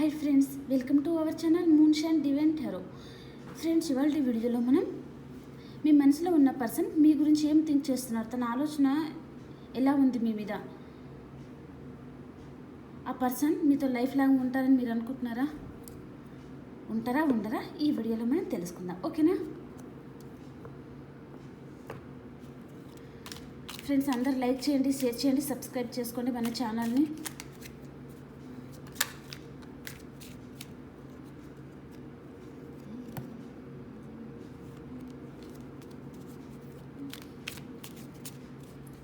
Hi friends welcome to our channel moon shine divine hero friends ఇవాళ వీడియోలో మనం మీ మనసులో ఉన్న పర్సన్ మీ గురించి ఏం థింక్ చేస్తున్నారు? తన ఆలోచన ఎలా ఉంది మీ మీద? ఆ పర్సన్ మీతో లైఫ్ లాంగ్ ఉంటారని మీరు అనుకుంటున్నారా? ఉంటారా ఉండరా? ఈ వీడియోలో మనం తెలుసుకుందాం. ఓకేనా ఫ్రెండ్స్ అందరు లైక్ చేయండి షేర్ చేయండి సబ్స్క్రైబ్ చేసుకోండి మన ఛానల్ని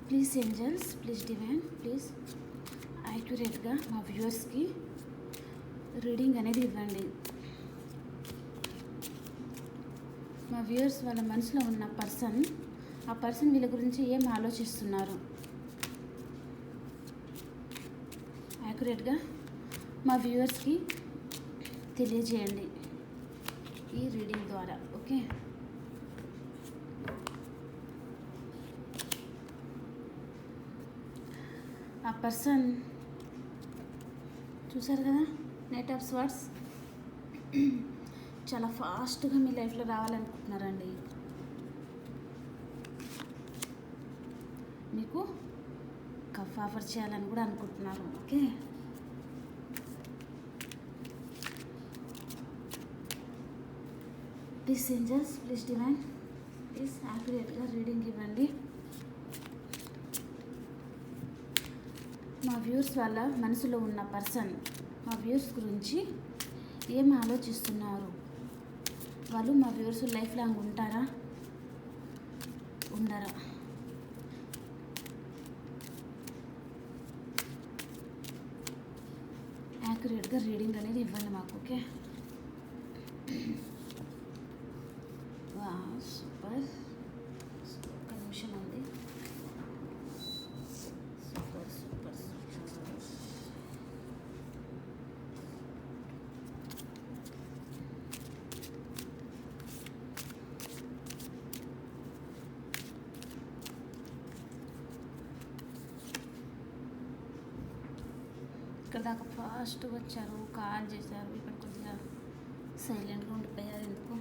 please angels please divine please యాక్యురేట్గా మా వ్యూవర్స్కి రీడింగ్ అనేది ఇవ్వండి. మా వ్యూవర్స్ వాళ్ళ మనసులో ఉన్న పర్సన్ ఆ పర్సన్ వీళ్ళ గురించి ఏం ఆలోచిస్తున్నారు? యాక్యురేట్గా మా వ్యూవర్స్కి తెలియజేయండి ఈ రీడింగ్ ద్వారా ఓకే ఆ పర్సన్ చూసారు కదా? నెట్ ఆఫ్ స్వర్డ్స్ చాలా ఫాస్ట్గా మీ లైఫ్లో రావాలనుకుంటున్నారండి. మీకు కఫ్ ఆఫర్ చేయాలని కూడా అనుకుంటున్నారు. Okay? Please angels please divine please యాక్యురేట్గా reading ఇవ్వండి. మా వ్యూస్ వల్ల మనసులో ఉన్న పర్సన్ మా వ్యూస్ గురించి ఏం ఆలోచిస్తున్నారు? వాళ్ళు మా వ్యూస్ లైఫ్ లాంగ్ ఉంటారా? ఉండరా? యాక్యురేట్గా రీడింగ్ అనేది ఇవ్వండి మాకు ఓకే? వా సూపర్ ఒక్క నిమిషం అండి సూపర్ సూపర్ సూపర్ ఇక్కడ దాకా ఫాస్ట్గా వచ్చారు కాల్ చేశారు ఇక్కడ కొద్దిగా సైలెంట్గా ఉండిపోయారు ఎందుకు.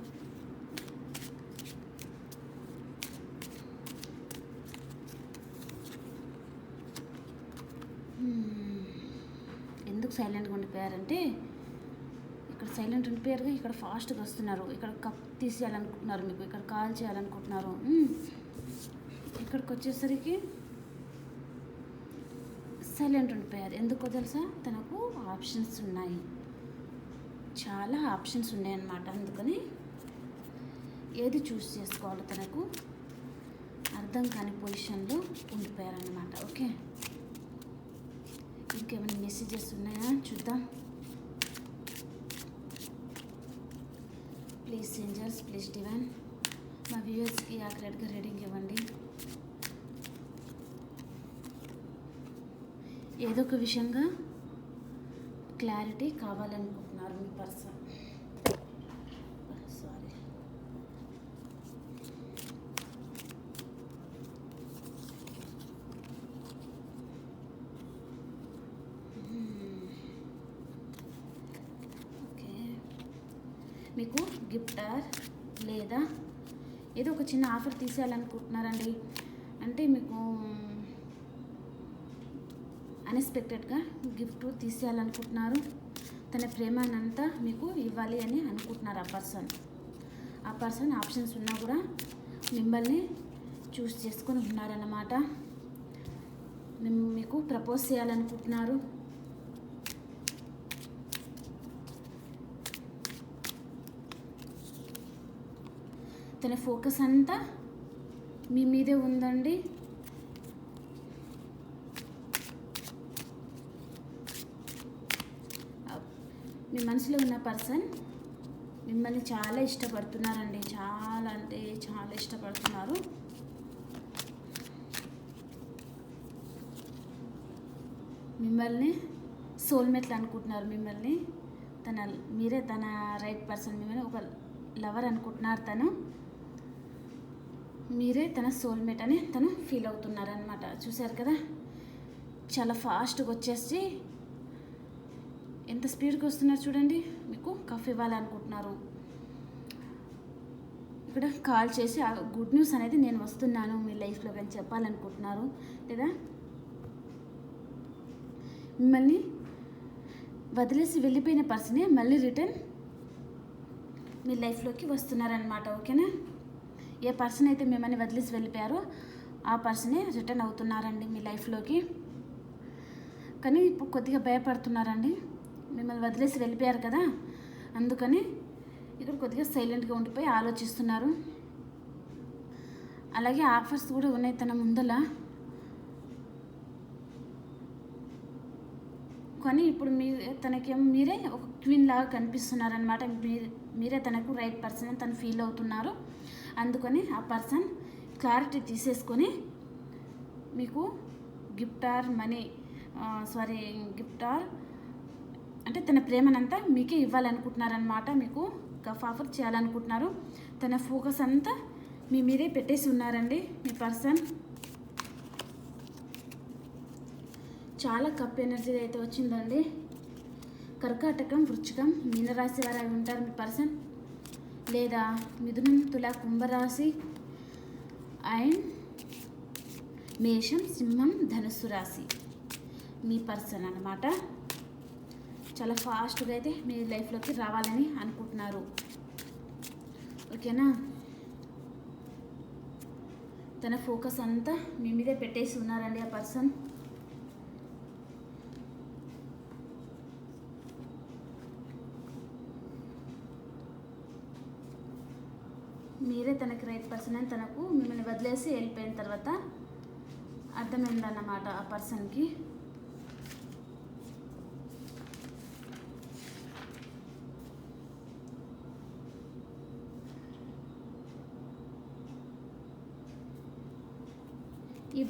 ఎందుకు సైలెంట్గా ఉండిపోయారంటే ఇక్కడ సైలెంట్ ఉండిపోయారుగా ఇక్కడ ఫాస్ట్గా వస్తున్నారు. ఇక్కడ కప్ తీసేయాలనుకుంటున్నారు మీకు ఇక్కడ కాల్ చేయాలనుకుంటున్నారు. ఇక్కడికి వచ్చేసరికి సైలెంట్ ఉండిపోయారు. ఎందుకో తెలుసా? తనకు ఆప్షన్స్ ఉన్నాయి. చాలా ఆప్షన్స్ ఉన్నాయన్నమాట. అందుకని ఏది చూస్ చేసుకోవాలో తనకు అర్థం కాని పొజిషన్లో ఉండిపోయారన్నమాట. ఓకే? ఇంకేమైనా మెసేజెస్ ఉన్నాయా? చూద్దాం. ప్లీజ్ ఏంజల్స్ ప్లీజ్ డివైన్ మా వ్యూవర్స్కి యాక్యురేట్గా రీడింగ్ ఇవ్వండి. ఏదో ఒక విషయంగా క్లారిటీ కావాలనుకుంటున్నారు మీ పర్సన్ సారీ ఓకే మీకు గిఫ్టార్ లేదా ఏదో ఒక చిన్న ఆఫర్ తీసేయాలనుకుంటున్నారండి. అంటే మీకు అన్ఎక్స్పెక్టెడ్గా గిఫ్ట్ తీసేయాలనుకుంటున్నారు. తన ప్రేమనంతా మీకు ఇవ్వాలి అని అనుకుంటున్నారు ఆ పర్సన్. ఆ పర్సన్ ఆప్షన్స్ ఉన్నా కూడా మిమ్మల్ని చూస్ చేసుకొని ఉన్నారన్నమాట. మీకు ప్రపోజ్ చేయాలనుకుంటున్నారు. తన ఫోకస్ అంతా మీ మీదే ఉందండి మీ మనసులో ఉన్న పర్సన్ మిమ్మల్ని చాలా ఇష్టపడుతున్నారండి. చాలా అంటే చాలా ఇష్టపడుతున్నారు. మిమ్మల్ని సోల్మేట్లు అనుకుంటున్నారు. మిమ్మల్ని తన మీరే తన రైట్ పర్సన్ మిమ్మల్ని ఒక లవర్ అనుకుంటున్నారు తను. మీరే తన సోల్మేట్ అని తను ఫీల్ అవుతున్నారనమాట చూశారు కదా? చాలా ఫాస్ట్గా వచ్చేసి ఎంత స్పీడ్గా వస్తున్నారు చూడండి. మీకు కఫ్ ఇవ్వాలనుకుంటున్నారు. ఇక్కడ కాల్ చేసి ఆ గుడ్ న్యూస్ అనేది నేను వస్తున్నాను మీ లైఫ్లో కానీ చెప్పాలనుకుంటున్నారు లేదా? మిమ్మల్ని వదిలేసి వెళ్ళిపోయిన పర్సనే మళ్ళీ రిటర్న్ మీ లైఫ్లోకి వస్తున్నారనమాట ఓకేనా? ఏ పర్సన్ అయితే మిమ్మల్ని వదిలేసి వెళ్ళిపోయారో ఆ పర్సనే రిటర్న్ అవుతున్నారండి మీ లైఫ్లోకి. కానీ ఇప్పుడు కొద్దిగా భయపడుతున్నారండి. మిమ్మల్ని వదిలేసి వెళ్ళిపోయారు కదా? అందుకని ఇక్కడ కొద్దిగా సైలెంట్గా ఉండిపోయి ఆలోచిస్తున్నారు. అలాగే ఆఫర్స్ కూడా ఉన్నాయి తన ముందల. కానీ ఇప్పుడు మీ తనకేం మీరే ఒక క్వీన్ లాగా కనిపిస్తున్నారనమాట మీరే మీరే తనకు రైట్ పర్సన్ అని తను ఫీల్ అవుతున్నారు. అందుకని ఆ పర్సన్ క్లారిటీ తీసేసుకొని మీకు gift or money sorry gift or అంటే తన ప్రేమనంతా మీకే ఇవ్వాలనుకుంటున్నారనమాట మీకు గఫ్ ఆఫర్ చేయాలనుకుంటున్నారు. తన ఫోకస్ అంతా మీ మీరే పెట్టేసి ఉన్నారండి మీ పర్సన్. చాలా కప్ ఎనర్జీ అయితే వచ్చిందండి. కర్కాటకం వృచ్చికం మీనరాశి వారు అవి ఉంటారు మీ పర్సన్. లేదా మిథునం తుల కుంభరాశి అండ్ మేషం సింహం ధనుస్సు రాశి మీ పర్సన్ అన్నమాట. చాలా ఫాస్ట్గా అయితే మీ లైఫ్లోకి రావాలని అనుకుంటున్నారు. ఓకేనా? తన ఫోకస్ అంతా మీ మీదే పెట్టేసి ఉన్నారండి ఆ పర్సన్. మీరే తనకి రైట్ పర్సన్ అని తనకు మిమ్మల్ని వదిలేసి వెళ్ళిపోయిన తర్వాత అర్థమైందన్నమాట ఆ పర్సన్కి.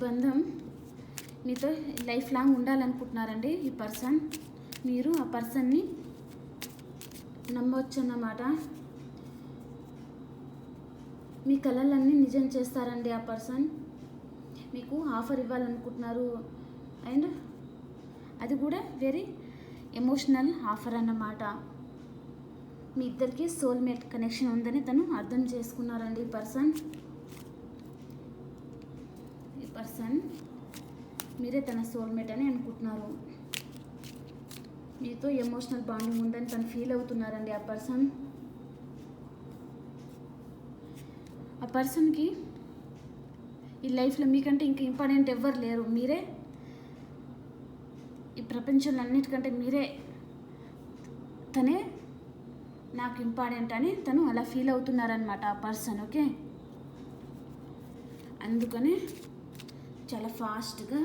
బంధం మీతో లైఫ్ లాంగ్ ఉండాలనుకుంటున్నారండి ఈ పర్సన్. మీరు ఆ పర్సన్ని నమ్మవచ్చు అన్నమాట మీ కళలన్నీ నిజం చేస్తారండి ఆ పర్సన్. మీకు ఆఫర్ ఇవ్వాలనుకుంటున్నారు. అండ్ అది కూడా వెరీ ఎమోషనల్ ఆఫర్ అన్నమాట. మీ ఇద్దరికి సోల్మేట్ కనెక్షన్ ఉందని తను అర్థం చేసుకున్నారండి ఈ పర్సన్. పర్సన్ మీరే తన సోల్మేట్ అని అనుకుంటున్నారు. మీతో ఎమోషనల్ బాండింగ్ ఉందని తను ఫీల్ అవుతున్నారండి ఆ పర్సన్ ఆ పర్సన్కి ఈ లైఫ్లో మీకంటే ఇంక ఇంపార్టెంట్ ఎవ్వరు లేరు. మీరే ఈ ప్రపంచంలో అన్నిటికంటే మీరే తనే నాకు ఇంపార్టెంట్ అని తను అలా ఫీల్ అవుతున్నారనమాట ఆ పర్సన్ ఓకే అందుకని చాలా ఫాస్ట్గా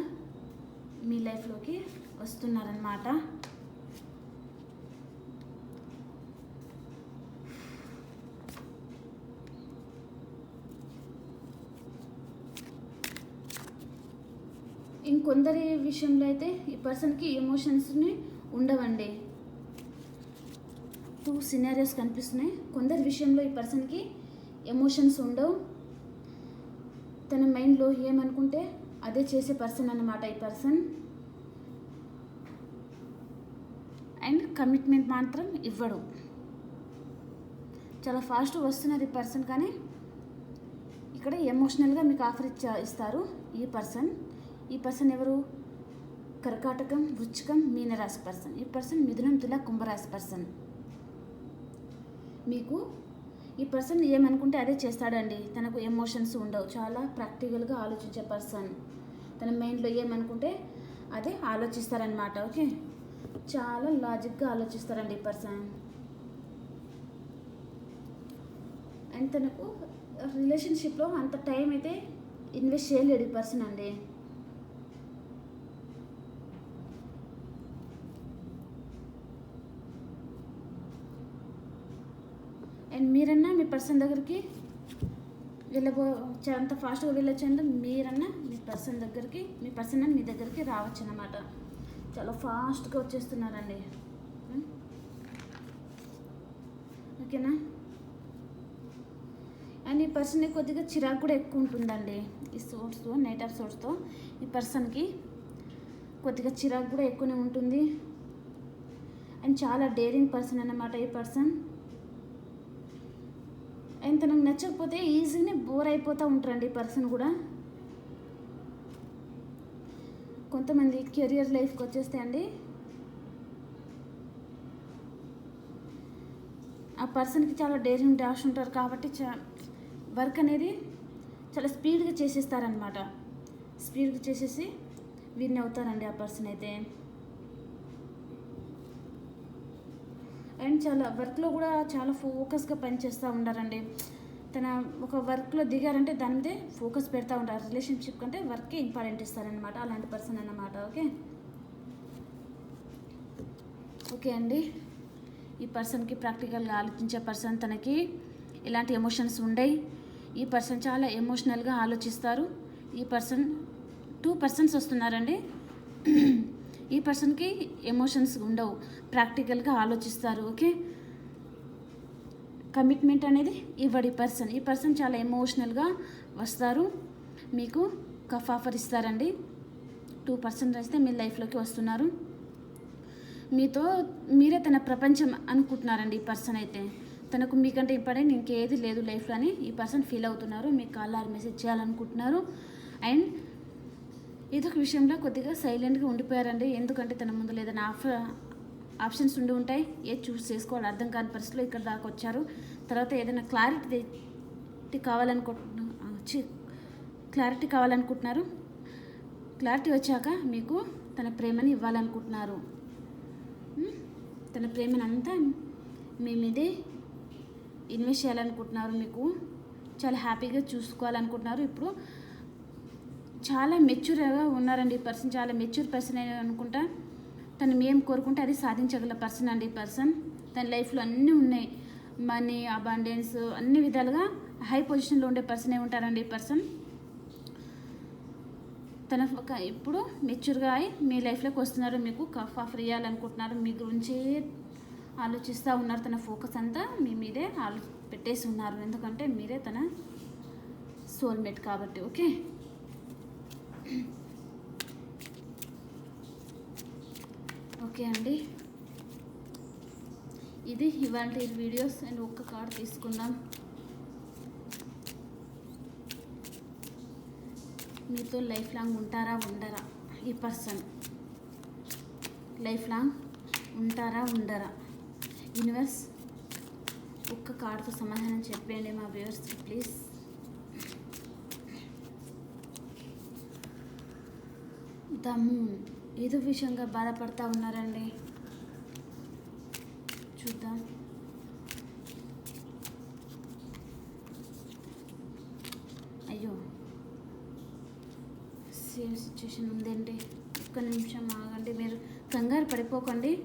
మీ లైఫ్లోకి వస్తున్నారనమాట ఇంకొందరి విషయంలో అయితే ఈ పర్సన్కి ఎమోషన్స్ని ఉండవండి. టూ సినారియోస్ కనిపిస్తున్నాయి. కొందరి విషయంలో ఈ పర్సన్కి ఎమోషన్స్ ఉండవు. తన మైండ్లో ఏమనుకుంటే అదే చేసే పర్సన్ అన్నమాట ఈ పర్సన్ అండ్ కమిట్మెంట్ మాత్రం ఇవ్వడు. చాలా ఫాస్ట్ వస్తున్నారు ఈ పర్సన్ కానీ ఇక్కడ ఎమోషనల్గా మీకు ఆఫర్ ఇచ్చా ఇస్తారు ఈ పర్సన్ ఈ పర్సన్ ఎవరు? కర్కాటకం వృచ్చికం మీనరాశి పర్సన్ ఈ పర్సన్ మిథునం తుల కుంభరాశి పర్సన్ మీకు ఈ పర్సన్ ఏమనుకుంటే అదే చేస్తాడండి. తనకు ఎమోషన్స్ ఉండవు. చాలా ప్రాక్టికల్గా ఆలోచించే పర్సన్. తన మైండ్లో ఏమనుకుంటే అదే ఆలోచిస్తారనమాట ఓకే? చాలా లాజిక్గా ఆలోచిస్తారండి ఈ పర్సన్. అండ్ తనకు రిలేషన్షిప్లో అంత టైం అయితే ఇన్వెస్ట్ చేయలేడు ఈ పర్సన్ అండి అండ్ మీరన్నా మీ పర్సన్ దగ్గరికి వెళ్ళబో అంత ఫాస్ట్గా వెళ్ళొచ్చు మీరన్నా మీ పర్సన్ దగ్గరికి మీ పర్సన్ మీ దగ్గరికి రావచ్చు అన్నమాట చాలా ఫాస్ట్గా వచ్చేస్తున్నారండి. ఓకేనా? అండ్ ఈ పర్సన్ కొద్దిగా చిరాకు కూడా ఎక్కువ ఉంటుందండి. ఈ సోర్స్తో నైట్ ఆఫ్ సోర్స్తో ఈ పర్సన్కి కొద్దిగా చిరాకు కూడా ఎక్కువనే ఉంటుంది. అండ్ చాలా డేరింగ్ పర్సన్ అన్నమాట ఈ పర్సన్. అండ్ తనకు నచ్చకపోతే ఈజీనే బోర్ అయిపోతూ ఉంటారండి ఈ పర్సన్ కూడా. కొంతమంది కెరియర్ లైఫ్కి వచ్చేస్తే అండి ఆ పర్సన్కి చాలా డేరింగ్ డాష్ ఉంటారు కాబట్టి చా వర్క్ అనేది చాలా స్పీడ్గా చేసేస్తారనమాట స్పీడ్గా చేసేసి విన్ అవుతారండి ఆ పర్సన్ అయితే. అండ్ చాలా వర్క్లో కూడా చాలా ఫోకస్గా పనిచేస్తూ ఉంటారండి తన ఒక వర్క్లో దిగారంటే దాని మీదే ఫోకస్ పెడతా ఉంటారు రిలేషన్షిప్ కంటే వర్కే ఇంపార్టెంట్ ఇస్తారనమాట అలాంటి పర్సన్ అన్నమాట ఓకే? ఓకే అండి. ఈ పర్సన్కి ప్రాక్టికల్గా ఆలోచించే పర్సన్ తనకి ఇలాంటి ఎమోషన్స్ ఉండయి. ఈ పర్సన్ చాలా ఎమోషనల్గా ఆలోచిస్తారు. ఈ పర్సన్ టూ పర్సన్స్ వస్తున్నారండి. ఈ పర్సన్కి ఎమోషన్స్ ఉండవు. ప్రాక్టికల్గా ఆలోచిస్తారు ఓకే? కమిట్మెంట్ అనేది ఇవ్వడి పర్సన్. ఈ పర్సన్ చాలా ఎమోషనల్గా వస్తారు. మీకు కఫ్ ఆఫర్ ఇస్తారండి. టూ పర్సెంట్ అయితే మీ లైఫ్లోకి వస్తున్నారు. మీతో మీరే తన ప్రపంచం అనుకుంటున్నారండి ఈ పర్సన్ అయితే. తనకు మీకంటే ఇంపార్టెంట్ ఇంకేది లేదు లైఫ్లో అని ఈ పర్సన్ ఫీల్ అవుతున్నారు. మీకు కాల్ మెసేజ్ చేయాలనుకుంటున్నారు. అండ్ ఇదొక విషయంలో కొద్దిగా సైలెంట్గా ఉండిపోయారండి. ఎందుకంటే తన ముందు లేదని ఆఫ్ ఆప్షన్స్ ఉండి ఉంటాయి. ఏది చూస్ చేసుకోవాలి అర్థం కాని పరిస్థితిలో ఇక్కడ దాకా వచ్చారు. తర్వాత ఏదైనా క్లారిటీ కావాలనుకుంటున్నా క్లారిటీ కావాలనుకుంటున్నారు. క్లారిటీ వచ్చాక మీకు తన ప్రేమని ఇవ్వాలనుకుంటున్నారు. తన ప్రేమని అంతా మీ మీదే ఇన్వెస్ట్ చేయాలనుకుంటున్నారు. మీకు చాలా హ్యాపీగా చూసుకోవాలనుకుంటున్నారు. ఇప్పుడు చాలా మెచ్యూర్గా ఉన్నారండి ఈ పర్సన్. చాలా మెచ్యూర్ పర్సన్ అని అనుకుంటా. తను మేం కోరుకుంటే అది సాధించగల పర్సన్ అండి ఈ పర్సన్. తన లైఫ్లో అన్నీ ఉన్నాయి. మనీ అబాండెన్స్ అన్ని విధాలుగా హై పొజిషన్లో ఉండే పర్సనే ఉంటారండి ఈ పర్సన్. తన ఒక ఇప్పుడు మెచ్యూర్గా అయి మీ లైఫ్లోకి వస్తున్నారు మీకు కఫ్ ఆఫర్ ఇవ్వాలనుకుంటున్నారు మీ గురించి ఆలోచిస్తూ ఉన్నారు తన ఫోకస్ అంతా మీ మీదే ఆలో పెట్టేసి ఉన్నారు. ఎందుకంటే మీరే తన సోల్మేట్ కాబట్టి ఓకే? ఓకే అండి. ఇది ఇవాళ వీడియోస్. అండ్ ఒక్క కార్డ్ తీసుకుందాం. మీతో లైఫ్ లాంగ్ ఉంటారా ఉండరా? ఈ పర్సన్. లైఫ్ లాంగ్ ఉంటారా ఉండరా? యూనివర్స్ ఒక్క కార్డుతో సమాధానం చెప్పండి మా వ్యూవర్స్కి ప్లీజ్. తమ్ము ఏదో విషయంగా బాధపడతా ఉన్నారండి. చూద్దాం. అయ్యో. సేమ్ సిచ్యువేషన్ ఉందండి. ఒక్క నిమిషం ఆగండి మీరు కంగారు పడిపోకండి.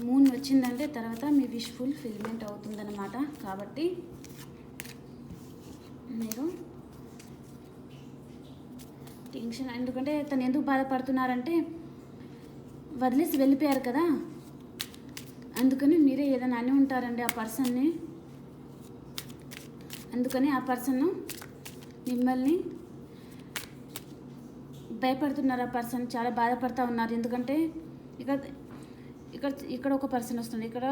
మూన్ వచ్చిందంటే తర్వాత మీ విష్ ఫుల్ ఫిల్మెంట్ అవుతుందన్నమాట. కాబట్టి మీరు టెన్షన్. ఎందుకంటే తను ఎందుకు బాధపడుతున్నారంటే వదిలేసి వెళ్ళిపోయారు కదా. అందుకని మీరే ఏదైనా అని ఉంటారండి ఆ పర్సన్ని. అందుకని ఆ పర్సన్ మిమ్మల్ని భయపడుతున్నారు ఆ పర్సన్. చాలా బాధపడుతూ ఉన్నారు. ఎందుకంటే ఇక్కడ ఇక్కడ ఇక్కడ ఒక పర్సన్ వస్తుంది. ఇక్కడ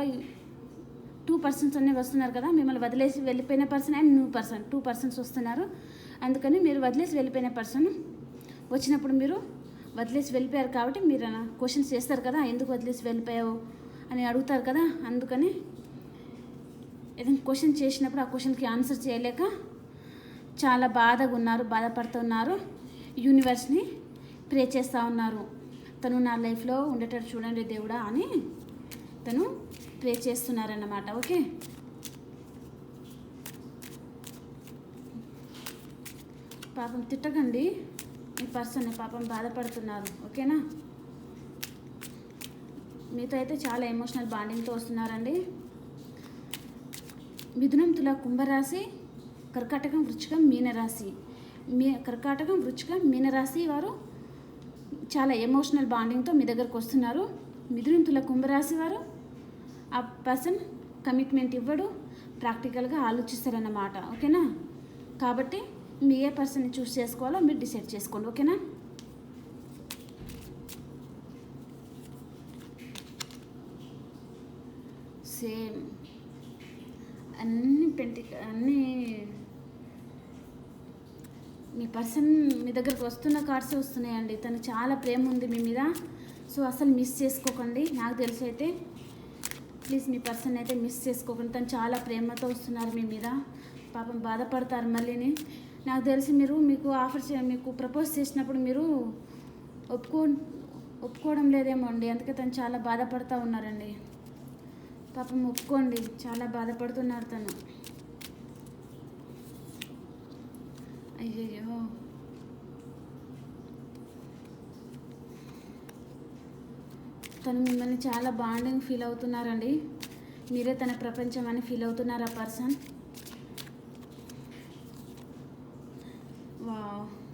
టూ పర్సన్స్ అనేవి వస్తున్నారు కదా. మిమ్మల్ని వదిలేసి వెళ్ళిపోయిన person and new person. Two persons వస్తున్నారు. అందుకని మీరు వదిలేసి వెళ్ళిపోయిన పర్సన్ వచ్చినప్పుడు మీరు వదిలేసి వెళ్ళిపోయారు కాబట్టి మీరు క్వశ్చన్స్ చేస్తారు కదా ఎందుకు వదిలేసి వెళ్ళిపోయావు అని అడుగుతారు కదా అందుకని ఏదైనా క్వశ్చన్ చేసినప్పుడు ఆ క్వశ్చన్కి ఆన్సర్ చేయలేక చాలా బాధగా ఉన్నారు బాధపడుతున్నారు. యూనివర్స్ని ప్రే చేస్తూ ఉన్నారు. తను నా లైఫ్లో ఉండేటట్టు చూడండి దేవుడా అని తను ప్రే చేస్తున్నారన్నమాట. ఓకే? పాపం తిట్టకండి. ఈ పర్సన్ పాపం బాధపడుతున్నారు ఓకేనా? మీతో అయితే చాలా ఎమోషనల్ బాండింగ్తో వస్తున్నారండి. మిథునం తుల కుంభరాశి కర్కాటకం వృచ్చికం మీనరాశి. మీ కర్కాటకం వృచ్చికం మీనరాశి వారు చాలా ఎమోషనల్ బాండింగ్తో మీ దగ్గరకు వస్తున్నారు. మిథునం తుల కుంభరాశి వారు ఆ పర్సన్ కమిట్మెంట్ ఇవ్వడు ప్రాక్టికల్గా ఆలోచిస్తారన్నమాట ఓకేనా? కాబట్టి మీ ఏ పర్సన్ని చూస్ చేసుకోవాలో మీరు డిసైడ్ చేసుకోండి ఓకేనా? సేమ్. అన్ని పెంటి అన్ని మీ పర్సన్ మీ దగ్గరకు వస్తున్న కార్డ్స్ వస్తున్నాయండి. తను చాలా ప్రేమ ఉంది మీ మీద. సో అసలు మిస్ చేసుకోకండి. నాకు తెలిసి అయితే ప్లీజ్ మీ పర్సన్ అయితే మిస్ చేసుకోకండి. తను చాలా ప్రేమతో వస్తున్నారు మీ మీద. పాపం బాధపడతారు మళ్ళీని. నాకు తెలిసి మీరు మీకు ఆఫర్ చే మీకు ప్రపోజ్ చేసినప్పుడు మీరు ఒప్పుకో ఒప్పుకోవడం లేదేమో అండి. అందుకే తను చాలా బాధపడుతూ ఉన్నారండి. పాపం ఒప్పుకోండి. చాలా బాధపడుతున్నారు తను. అయ్యయ్యో. తను మిమ్మల్ని చాలా బాండింగ్ ఫీల్ అవుతున్నారండి. మీరే తన ప్రపంచం అని ఫీల్ అవుతున్నారు ఆ person.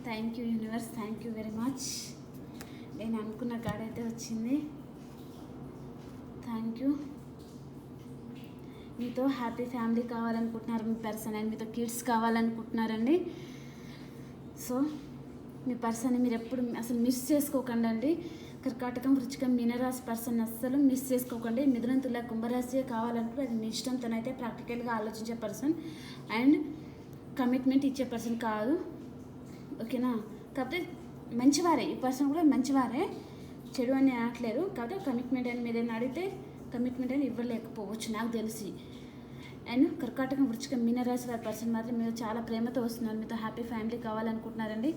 Thank you universe thank you very much నేను అనుకున్న కార్డ్ అయితే వచ్చింది. థ్యాంక్ యూ మీతో హ్యాపీ ఫ్యామిలీ కావాలనుకుంటున్నారు మీ పర్సన్ అండ్ మీతో కిడ్స్ కావాలనుకుంటున్నారండి. సో మీ పర్సన్ని మీరు ఎప్పుడు అసలు మిస్ చేసుకోకండి అండి కర్కాటకం వృచ్చికం మీనరాశి పర్సన్ అస్సలు మిస్ చేసుకోకండి. మిథునం తుల కుంభరాశి కావాలనుకుంటే అది మీ ఇష్టంతోనైతే ప్రాక్టికల్గా ఆలోచించే పర్సన్ అండ్ కమిట్మెంట్ ఇచ్చే పర్సన్ కాదు. ఓకేనా? కాకపోతే మంచివారే ఈ పర్సన్ కూడా మంచివారే. చెడు అని అనట్లేరు. కాకపోతే కమిట్మెంట్ అని మీరు అడిగితే కమిట్మెంట్ అని ఇవ్వలేకపోవచ్చు నాకు తెలిసి. అండ్ కర్కాటకం వృచ్చిక మీనరాశి వారి పర్సన్ మాత్రం మీరు చాలా ప్రేమతో వస్తున్నారు. మీతో హ్యాపీ ఫ్యామిలీ కావాలనుకుంటున్నారండి.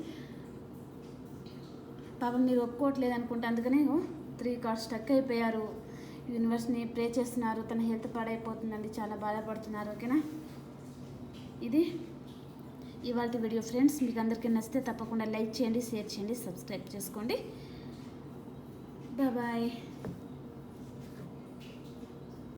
పాపం మీరు ఒప్పుకోవట్లేదు అనుకుంటే అందుకనే త్రీ కార్డ్స్ స్టక్ అయిపోయారు. యూనివర్స్ని ప్రే చేస్తున్నారు. తన హెల్త్ పాడైపోతుందండి. చాలా బాధపడుతున్నారు. ఓకేనా? ఇది ఇవాళ వీడియో ఫ్రెండ్స్ మీకు అందరికీ నచ్చితే తప్పకుండా లైక్ చేయండి షేర్ చేయండి సబ్స్క్రైబ్ చేసుకోండి. బాయ్.